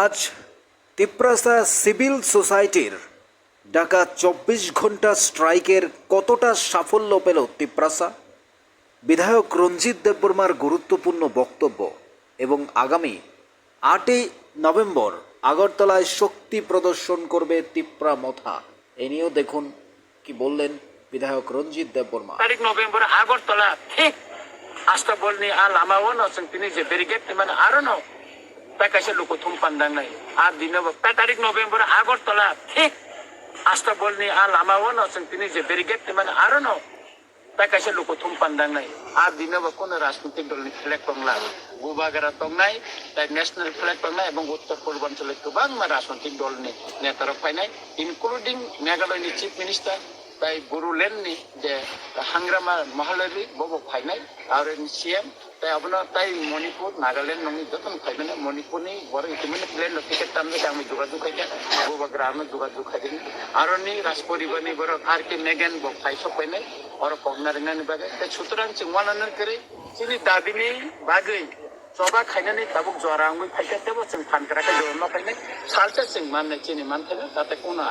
আজ তিপ্রাসা সিভিল সোসাইটির ডাকা চব্বিশ ঘণ্টা স্ট্রাইকের কতটা সাফল্য পেল তিপ্রাসা? বিধায়ক রঞ্জিত দেববর্মার গুরুত্বপূর্ণ বক্তব্য এবং আগামী আটই নভেম্বর আগরতলায় শক্তি প্রদর্শন করবে তিপ্রা মথা। এ নিয়েও দেখুন কি বললেন বিধায়ক রঞ্জিত দেববর্মা। তারিখ নভেম্বর আগরতলা, ঠিক। আস্তা বলনি আল আমাও নছেন তিনি যে ব্যারিকেড মানে আরও নয় thum pandang nai a dino ta tarik november Agartala ঠিক sing tini je brigade ti mana aro no ta kaise luko thum pandang nai a dino ba kono রাজনৈতিক দল flag tongla গুবাগারা তংনাই তাই ন্যাশনাল ফ্ল্যাগ তংনাই এবং উত্তর পূর্বাঞ্চলের গোবাং রাজনৈতিক দল নেতারা ফাইনাই ইনক্লুডিং মেঘালয়নি চিফ মিনিস্টার তাই গুরু লেননি যে হাংরামা মহালয়ী বব ফাইনাই আর সিএম তাই আপনার তাই মণিপুর, নাগাল্যান্ড নঙি যতন মণিপুর নেই বড় ইতিমধ্যে প্লেন টিকেট টানবে আমি যোগাযোগ খাইতে বব গ্রামে যোগাযোগ খাইদিন আর নি নেই বড় আর কি মেগান ব ফাইস ফাইনাই আর কগনা রেঙ্গানি বাগে। তাই সুতরাং চিংওয়ানান করে চিনি দাবিনি বাগৈ জবা খাইনাनै ताबुक जरा आङै फाइखा तेबो जों फानग्राखौ जरमा फाइनाय सालसे जों माननाय चिनि मानथायनो ताते कोना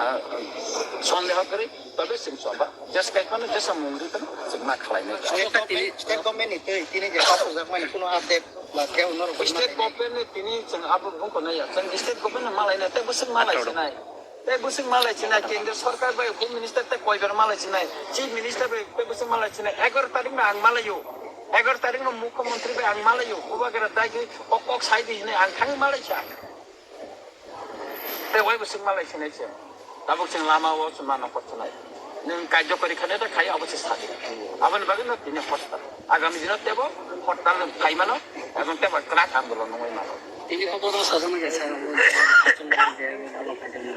सन्देह गरे তবে जों जबा जेस खायखानो जेस मुंदिखौनो जों मा खालायनाय स्टेट गभर्नमेन्टनिफ्राय दिनै जे पास जाखांबाय कुनु आपडेट स्टेट गभर्नमेन्टनि दिनै जों आपडेट बुंख'नाय जों स्टेट गभर्नमेन्ट मालायनो तेबो जों मालायसोनाय তাই বসে মালাই চিনা কেন্দ্র সরকার বা হোম মিনিস্টার তাই কয়বার মালাই চিনাই চিফ মিনিস্টার কয় বসে মালাই চিনাই এগারো তারিখ না আং মালাইও तारिखनो मुख्यमन्त्री बाय आं मालायो उबागेरा दागि अक अक साइडि हिने आं थाङो मालायसा তে ওই বসে মালাই চিনাইছে তাবক जों लामायाव जों माना खस्थनाय नों কার্যকরী খানে তো খাই অবশ্যই থাকে আবার বাগে না তিনি হরতাল আগামী দিনত তেব হরতাল খাই মানো এবং তেব ক্রাক আন্দোলন নয় মানো তিনি কত সাজানো গেছে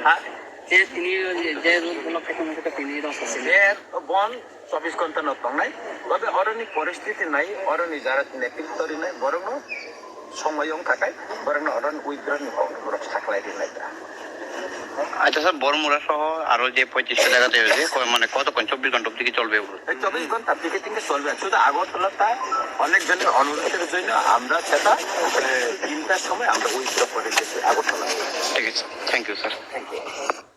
হ্যাঁ যে তিনি যে রোগগুলো পেছনে থেকে তিনি রস আছে এর বন চব্বিশ ঘণ্টা নতংনাই তবে অরণি পরিস্থিতি নাই অরণি যারা নেতৃত্বরি নাই বরং সময়ং থাকায় বরং অরণ উইগ্রহনি রক্ষ থাকলাই দিনাই আচ্ছা স্যার বড়মুড়া সহ আরও যে পঁয়ত্রিশটা জায়গাতে হয়েছে মানে কতক্ষণ চব্বিশ ঘণ্টা অব্দি চলবে? চব্বিশ ঘণ্টা টিকেটিং চলবে? শুধু আগরতলাটা অনেকজনের অনুরোধের জন্য আমরা সেটা তিনটার সময় আমরা উইথড্র করে গেছি আগরতলা ঠিক আছে thank you sir thank you